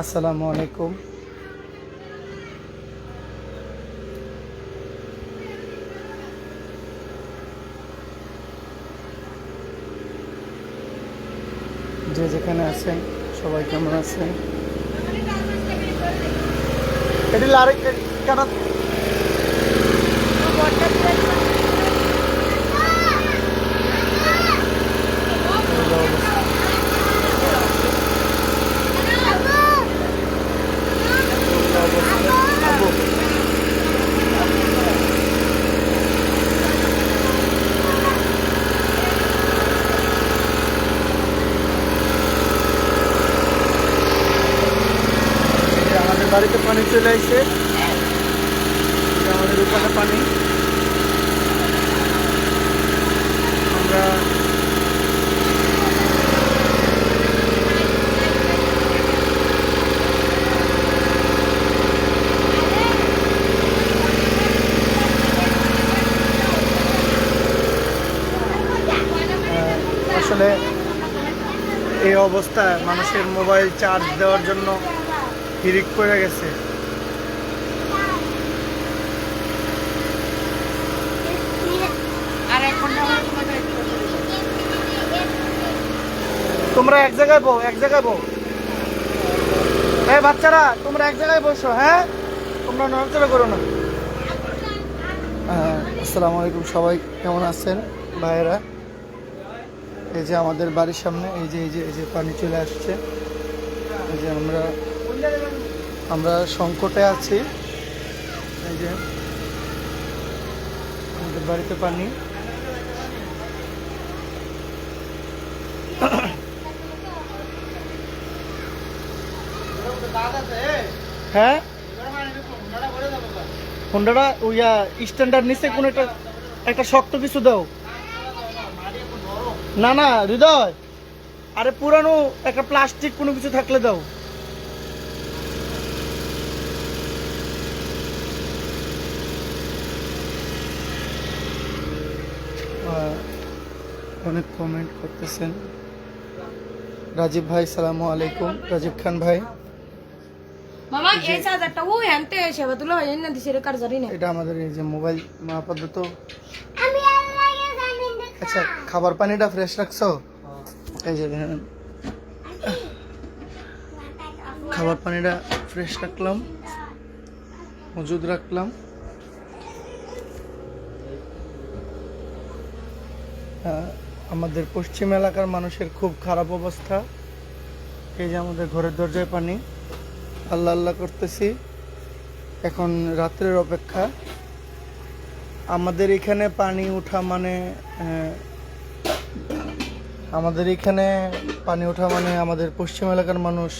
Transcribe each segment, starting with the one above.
আসসালামু আলাইকুম। যে যেখানে আছেন সবাই কেমন আছেন? এটি লারে এই যে আমাদের বাড়িতে পানি চলে আসছে আমাদের ওখানে পানি। আমরা আসলে এই অবস্থায় মানুষের মোবাইল চার্জ দেওয়ার জন্য হিরিক পড়ে গেছে। তোমরা এক জায়গায় বো এক জায়গায় বো এই বাচ্চারা তোমরা এক জায়গায় বসো হ্যাঁ? তোমরা নড়াচড়া করো না। হ্যাঁ, আসসালামু আলাইকুম সবাই কেমন আছেন ভাইয়েরা? এই যে আমাদের বাড়ির সামনে এই যে এই যে এই যে পানি চলে আসছে। এই যে আমরা আমরা সংকটে আছি। এই যে আমাদের বাড়িতে পানি। হ্যাঁ? হোন্ডাটা ওইয়া স্ট্যান্ডার্ড নিচে কোনো একটা একটা শক্ত কিছু দাও। না না হৃদয় আরে পুরানো একটা প্লাস্টিক কোনো কিছু থাকলে দাও। অনেক কমেন্ট করতেছেন। রাজীব ভাই সালামু আলাইকুম। রাজীব খান ভাই। মামা এই চার্জারটা ও হ্যান্তে সেবা তুলো হয় না দিছে রে কার্জারি না। এটা আমাদের এই যে মোবাইল আপাতত আচ্ছা খাবার পানিটা ফ্রেশ রাখছো? এই যে খাবার পানিটা ফ্রেশ রাখলাম। মজুদ রাখলাম। আহ, আমাদের পশ্চিম এলাকার মানুষের খুব খারাপ অবস্থা। এই যে আমাদের ঘরের দরজায় পানি। আল্লাহ আল্লাহ করতেছি। এখন রাত্রের অপেক্ষা। আমাদের এখানে পানি ওঠা মানে আমাদের এখানে পানি ওঠা মানে আমাদের পশ্চিম এলাকার মানুষ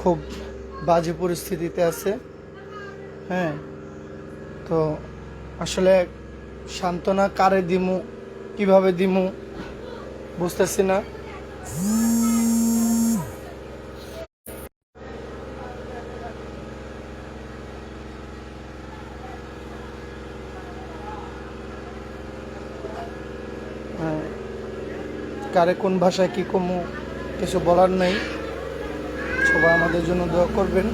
খুব বাজে পরিস্থিতিতে আছে। হ্যাঁ তো আসলে সান্ত্বনা কারে দিমু, কীভাবে দিমু, বুঝতেছি না। কারে কোন ভাষায় কি কমু, কিছু বলার নেই। সবাই আমাদের জন্য দোয়া করবেন।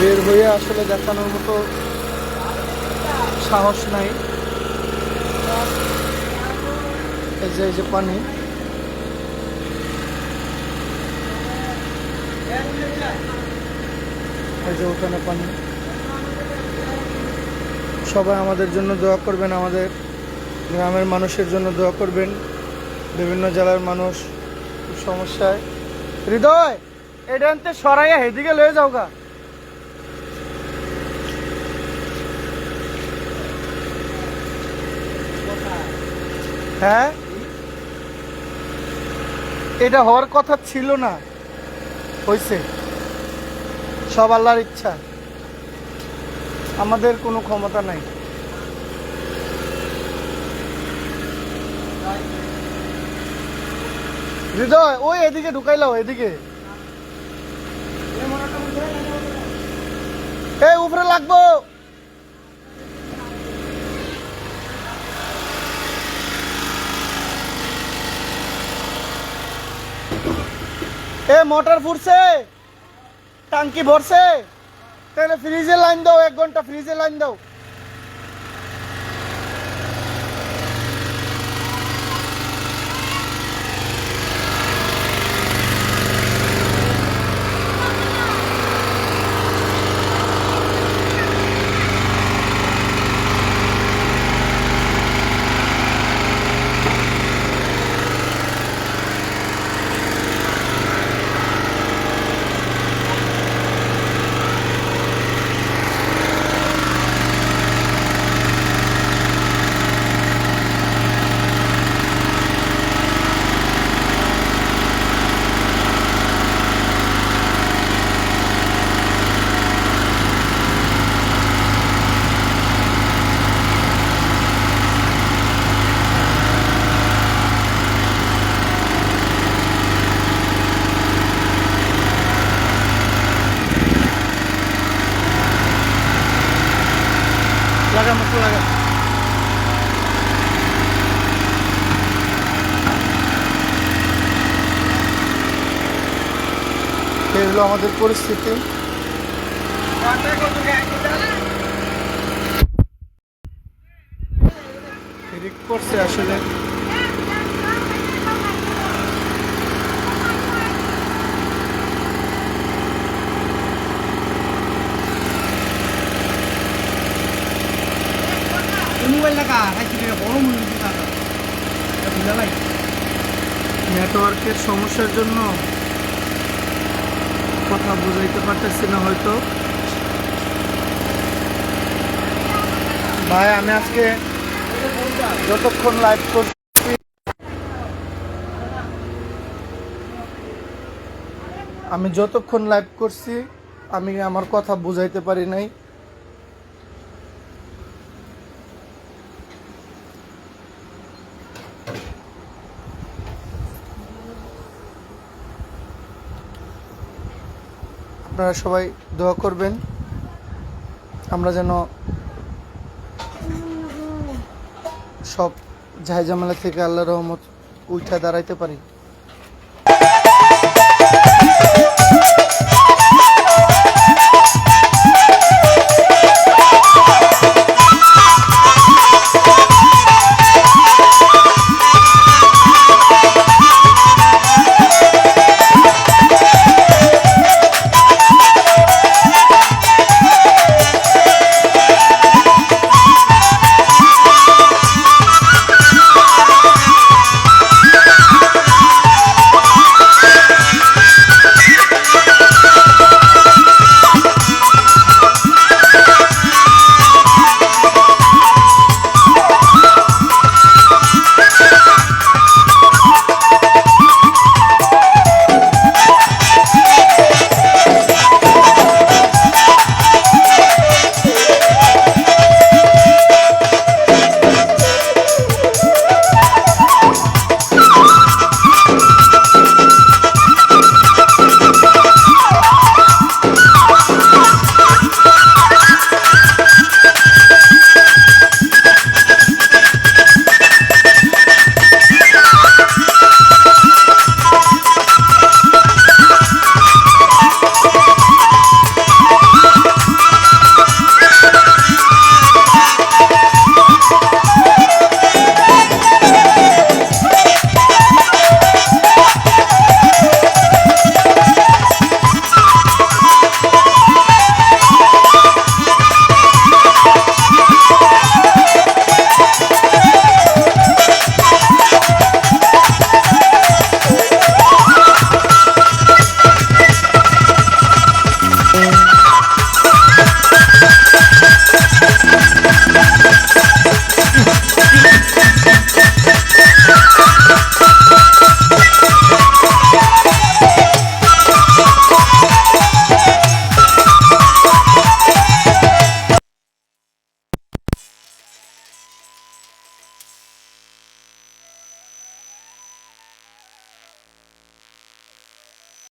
বের হয়ে আসলে দেখানোর মতো সাহস নাই। এই যে এই যে পানি। এই যে ওখানে পানি। সবাই আমাদের জন্য দোয়া করবেন, আমাদের গ্রামের মানুষের জন্য দোয়া করবেন। বিভিন্ন জেলার মানুষ সমস্যায়। হৃদয় এটা আনতে সরাইয়া হেদিকে লয়ে যাও গা। হ্যাঁ? এটা হওয়ার কথা ছিল না হয়েছে সব আল্লাহর ইচ্ছা। আমাদের কোনো ক্ষমতা নাই। হৃদয়, ওই এদিকে ঢুকাইলাও, এদিকে। এই, উপরে লাগবো। এ, মোটর ফুরছে টাঙ্কি ভরছে? তাহলে ফ্রিজে লাইন দাও এক ঘণ্টা ফ্রিজে লাইন দাও। লাগা মতো লাগা এই হলো আমাদের পরিস্থিতি। করছে আসলে মোবাইল লাগা খাইছি বড় মোবাইল লাগা বুঝা ভাই নেটওয়ার্কের সমস্যার জন্য কথা বুঝাইতে পারতেছি না হয়তো। ভাই, আমি আজকে যতক্ষণ লাইভ করছি, আমি যতক্ষণ লাইভ করছি, আমি আমার কথা বুঝাইতে পারি নাই। আপনারা সবাই দোয়া করবেন। আমরা যেন সব ঝাইঝামেলা থেকে আল্লাহ রহমত উঠা দাঁড়াইতে পারি।